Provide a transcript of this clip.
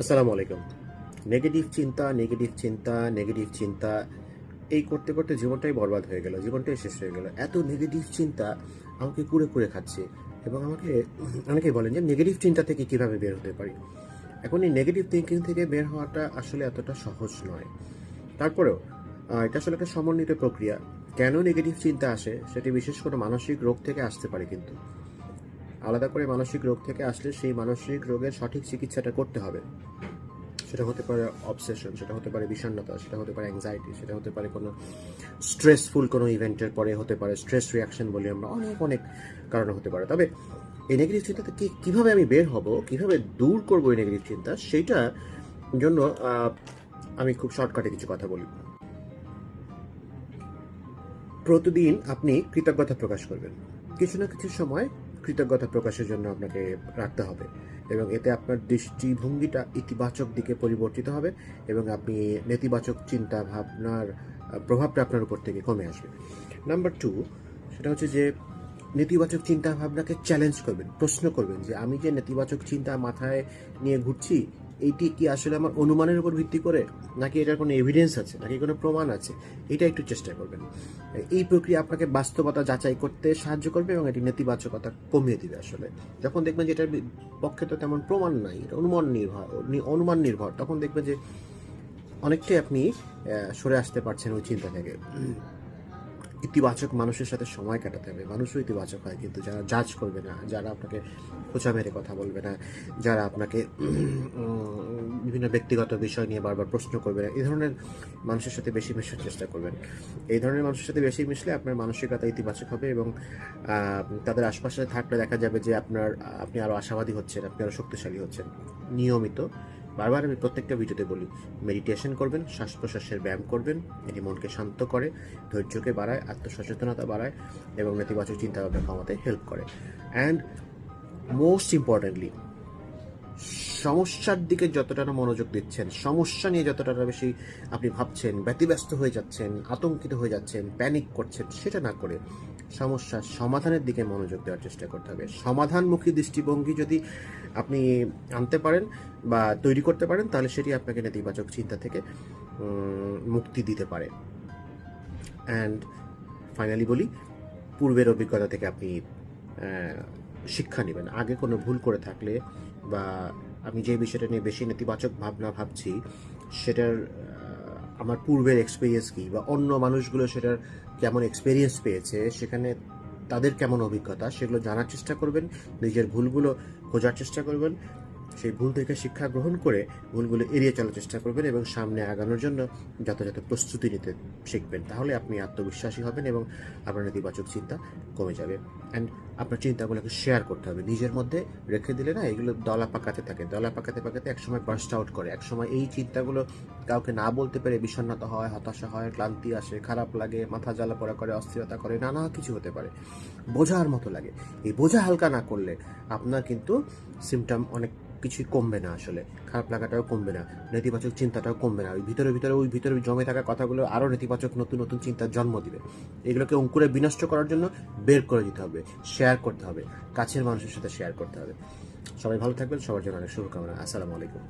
আসসালামু আলাইকুম। নেগেটিভ চিন্তা নেগেটিভ চিন্তা নেগেটিভ চিন্তা, এই করতে করতে জীবনটাই বরবাদ হয়ে গেল, জীবনটাই শেষ হয়ে গেল। এত নেগেটিভ চিন্তা আমাকে কুড়ে কুড়ে খাচ্ছে এবং আমাকে, অনেকেই বলেন যে নেগেটিভ চিন্তা থেকে কীভাবে বের হতে পারি? এখন এই নেগেটিভ থিঙ্কিং থেকে বের হওয়াটা আসলে এতটা সহজ নয়। তারপরেও এটা আসলে একটা সমন্বিত প্রক্রিয়া। কেন নেগেটিভ চিন্তা আসে সেটি বিশেষ করে মানসিক রোগ থেকে আসতে পারে কিন্তু। আলাদা করে মানসিক রোগ থেকে আসলে সেই মানসিক রোগের সঠিক চিকিৎসাটা করতে হবে। সেটা হতে পারে অবসেশন সেটা হতে পারে বিষণ্ণতা, সেটা হতে পারে অ্যাংজাইটি সেটা হতে পারে কোনো স্ট্রেসফুল কোনো ইভেন্টের পরে হতে পারে স্ট্রেস রিয়াকশন বলি আমরা, অনেক অনেক কারণে হতে পারে। তবে এই নেগেটিভ চিন্তা থেকে কীভাবে আমি বের হব, কীভাবে দূর করব এই নেগেটিভ চিন্তা সেইটা জন্য আমি খুব শর্টকাটে কিছু কথা বলি। প্রতিদিন আপনি কৃতজ্ঞতা প্রকাশ করবেন। কিছু না কিছু সময় কৃতজ্ঞতা প্রকাশের জন্য আপনাকে রাখতে হবে এবং এতে আপনার দৃষ্টিভঙ্গিটা ইতিবাচক দিকে পরিবর্তিত হবে এবং আপনি নেতিবাচক চিন্তা ভাবনার প্রভাবটা আপনার উপর থেকে কমে আসবে। নাম্বার টু সেটা হচ্ছে যে নেতিবাচক চিন্তা ভাবনাকে চ্যালেঞ্জ করবেন, প্রশ্ন করবেন যে আমি যে নেতিবাচক চিন্তা মাথায় নিয়ে ঘুরছি এইটি কি আসলে আমার অনুমানের উপর ভিত্তি করে, নাকি এটার কোনো এভিডেন্স আছে, নাকি কোনো প্রমাণ আছে? এটা একটু চেষ্টা করবেন। এই প্রক্রিয়া আপনাকে বাস্তবতা যাচাই করতে সাহায্য করবে এবং এটি নেতিবাচকতা কমিয়ে দিবে আসলে। যখন দেখবেন যে এটার পক্ষে তো তেমন প্রমাণ নাই, এটা অনুমান নির্ভর অনুমান নির্ভর, তখন দেখবেন যে অনেকটাই আপনি সরে আসতে পারছেন ওই চিন্তা থেকে। ইতিবাচক মানুষের সাথে সময় কাটাতে হবে। মানুষও ইতিবাচক হয়, কিন্তু যারা জাজ করবে না, যারা আপনাকে খোঁচা মেরে কথা বলবে না, যারা আপনাকে বিভিন্ন ব্যক্তিগত বিষয় নিয়ে বারবার প্রশ্ন করবে না, এই ধরনের মানুষের সাথে বেশি মেশার চেষ্টা করবেন। এই ধরনের মানুষের সাথে বেশি মিশলে আপনার মানসিকতা ইতিবাচক হবে এবং তাদের আশপাশে থাকলে দেখা যাবে যে আপনার, আপনি আরও আশাবাদী হচ্ছেন, আপনি আরও শক্তিশালী হচ্ছেন। নিয়মিত বারবার আমি প্রত্যেকটা ভিডিওতে বলি মেডিটেশন করবেন শ্বাস প্রশ্বাসের ব্যায়াম করবেন, এটি মনকে শান্ত করে, ধৈর্যকে বাড়ায়, আত্মসচেতনতা বাড়ায় এবং নেতিবাচক চিন্তাভাবনা কমাতে হেল্প করে। অ্যান্ড মোস্ট ইম্পর্টেন্টলি সমস্যার দিকে যতটা না মনোযোগ দিচ্ছেন, সমস্যা নিয়ে যতটা না বেশি আপনি ভাবছেন, ব্যতিব্যস্ত হয়ে যাচ্ছেন, আতঙ্কিত হয়ে যাচ্ছেন প্যানিক করছেন, সেটা না করে সমস্যার সমাধানের দিকে মনোযোগ দেওয়ার চেষ্টা করতে হবে। সমাধানমুখী দৃষ্টিভঙ্গি যদি আপনি আনতে পারেন বা তৈরি করতে পারেন, তাহলে সেটি আপনাকে নেতিবাচক চিন্তা থেকে মুক্তি দিতে পারে। অ্যান্ড ফাইনালি বলি, পূর্বের অভিজ্ঞতা থেকে আপনি শিক্ষা নেবেন। আগে কোনো ভুল করে থাকলে বা আমি যে বিষয়টা নিয়ে বেশি নেতিবাচক ভাবনা ভাবছি, সেটার আমার পূর্বের এক্সপিরিয়েন্স কী বা অন্য মানুষগুলো সেটার কেমন এক্সপিরিয়েন্স পেয়েছে, সেখানে তাদের কেমন অভিজ্ঞতা, সেগুলো জানার চেষ্টা করবেন, নিজের ভুলগুলো খোঁজার চেষ্টা করবেন। সেই ভুল থেকে শিক্ষা গ্রহণ করে ভুলগুলো এড়িয়ে চলার চেষ্টা করবেন এবং সামনে আগানোর জন্য যথাযথ প্রস্তুতি নিতে শিখবেন। তাহলে আপনি আত্মবিশ্বাসী হবেন এবং আপনার নেতিবাচক চিন্তা কমে যাবে। অ্যান্ড আপনার চিন্তাগুলোকে শেয়ার করতে হবে। নিজের মধ্যে রেখে দিলে না এগুলো দলা পাকাতে থাকে। দলা পাকাতে পাকাতে একসময় বার্স্ট আউট করে। একসময় এই চিন্তাগুলো কাউকে না বলতে পেরে বিষণ্ণতা হয়, হতাশা হয়, ক্লান্তি আসে, খারাপ লাগে, মাথা জ্বালা পড়া করে, অস্থিরতা করে, নানা কিছু হতে পারে। বোঝার মতো লাগে। এই বোঝা হালকা না করলে আপনার কিন্তু সিমটম অনেক কিছুই কমবে না আসলে। খারাপ লাগাটাও কমবে না, নেতিবাচক চিন্তাটাও কমবে না। ওই ভিতরে ভিতরে, ওই ভিতরে জমে থাকা কথাগুলো আরও নেতিবাচক নতুন নতুন চিন্তার জন্ম দিবে। এগুলোকে অঙ্কুরে বিনষ্ট করার জন্য বের করে দিতে হবে শেয়ার করতে হবে, কাছের মানুষের সাথে শেয়ার করতে হবে। সবাই ভালো থাকবেন, সবার জন্য অনেক শুভকামনা। আসসালামু আলাইকুম।